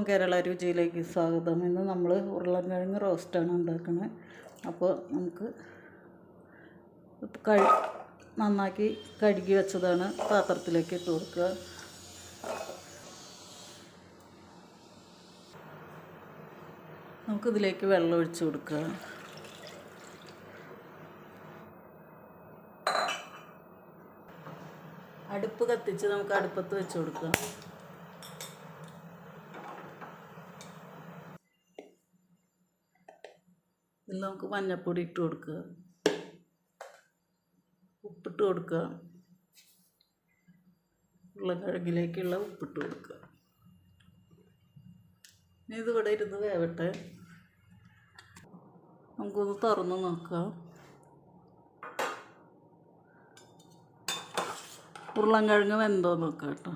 എല്ലാവർക്കും കേരള രുചിയിലേക്ക് സ്വാഗതം. ഇന്ന് നമ്മൾ ഉരുളൻകിഴങ്ങ് റോസ്റ്റാണ് ഉണ്ടാക്കുന്നത് അപ്പോൾ നമുക്ക് കഴി നന്നാക്കി കഴുകി വെച്ചതാണ് പാത്രത്തിലേക്ക് ഇട്ട് കൊടുക്കുക. നമുക്കിതിലേക്ക് വെള്ളം ഒഴിച്ച് കൊടുക്കുക. അടുപ്പ് കത്തിച്ച് നമുക്ക് അടുപ്പത്ത് വെച്ച് കൊടുക്കാം ഇതിൽ നമുക്ക് മഞ്ഞൾപ്പൊടി ഇട്ട് കൊടുക്കുക. ഉപ്പിട്ട് കൊടുക്കുക. ഉരുളക്കിഴങ്ങിലേക്കുള്ള ഉപ്പിട്ട് കൊടുക്കുക. ഇനി ഇതിവിടെ ഇരുന്ന് വേവട്ടെ. നമുക്കൊന്ന് തുറന്ന് നോക്കാം. ഉരുളൻകിഴങ്ങ് വെന്തോ നോക്കാം കേട്ടോ.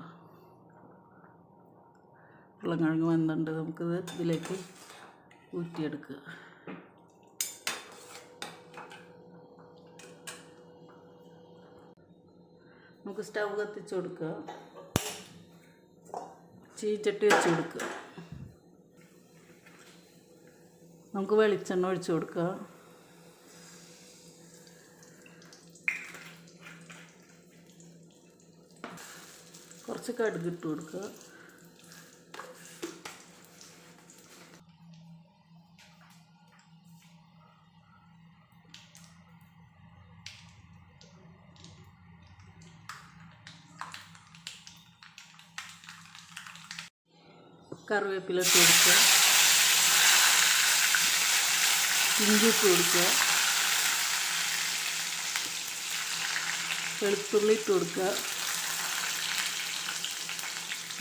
ഉരുളൻകിഴങ്ങ് വെന്തുണ്ട്. നമുക്കിത് ഇതിലേക്ക് ഊറ്റിയെടുക്കുക. നമുക്ക് സ്റ്റവ് കത്തിച്ച് കൊടുക്കുക. ചീച്ചട്ടി വെച്ച് കൊടുക്കുക. നമുക്ക് വെളിച്ചെണ്ണ ഒഴിച്ചു കൊടുക്കുക. കുറച്ച് കടുകിട്ട് കൊടുക്കുക. കറിവേപ്പില ഇട്ട് കൊടുക്കുക. ഇഞ്ചി ഇട്ട് കൊടുക്കുക. വെളുത്തുള്ളി ഇട്ട് കൊടുക്കുക.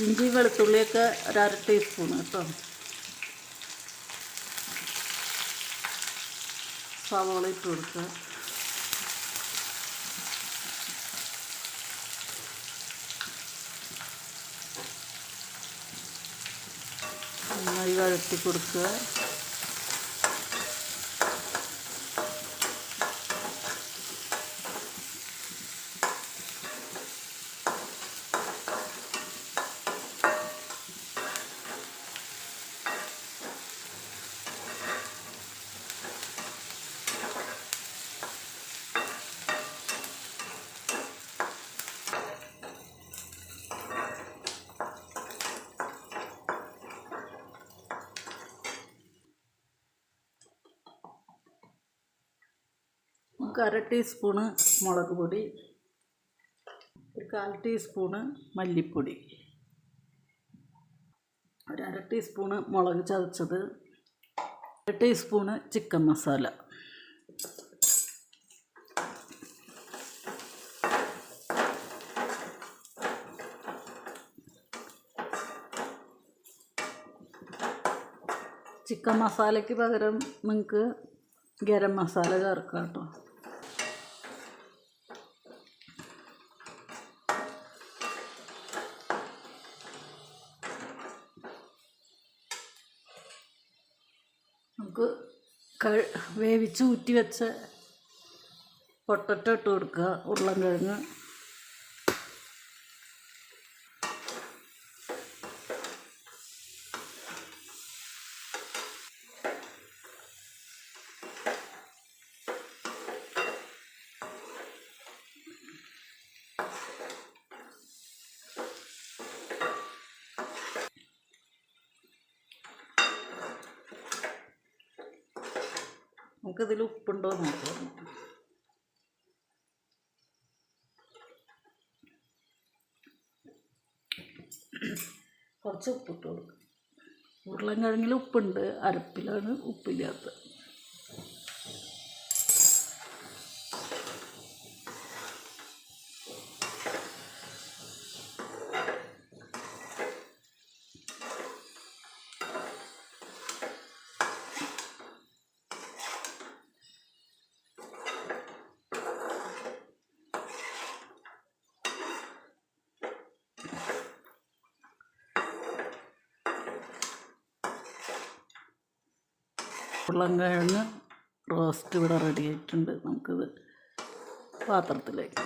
ഇഞ്ചി വെളുത്തുള്ളിയൊക്കെ ഒരര ടീസ്പൂൺ കേട്ടോ. സവോള ഇട്ട് കൊടുക്കുക. அரிவாளுக்கு கொடுக்க. നമുക്ക് അര ടീസ്പൂണ് മുളക് പൊടി ഒരു കാൽ ടീസ്പൂണ് മല്ലിപ്പൊടി ഒരു അര ടീസ്പൂണ് മുളക് ചതച്ചത് ഒരു ടീസ്പൂണ് ചിക്കൻ മസാല. ചിക്കൻ മസാലയ്ക്ക് പകരം നിങ്ങൾക്ക് ഗരം മസാല ചേർക്കാം കേട്ടോ. നമുക്ക് വേവിച്ച് ഊറ്റി വെച്ച പൊട്ടറ്റോ ഇട്ട് കൊടുക്കുക. ഉരുളൻകിഴങ്ങ്. നമുക്കിതിൽ ഉപ്പുണ്ടോ എന്ന് നോക്കാം. കുറച്ച് ഉപ്പിട്ട് കൊടുക്കും. ഉരുളൻ കിഴങ്ങിൽ ഉപ്പുണ്ട് അരപ്പിലാണ് ഉപ്പില്ലാത്തത്. ഉരുളൻകിഴങ്ങ് റോസ്റ്റ് ഇവിടെ റെഡി ആയിട്ടുണ്ട്. നമുക്കിത് പാത്രത്തിലേക്ക്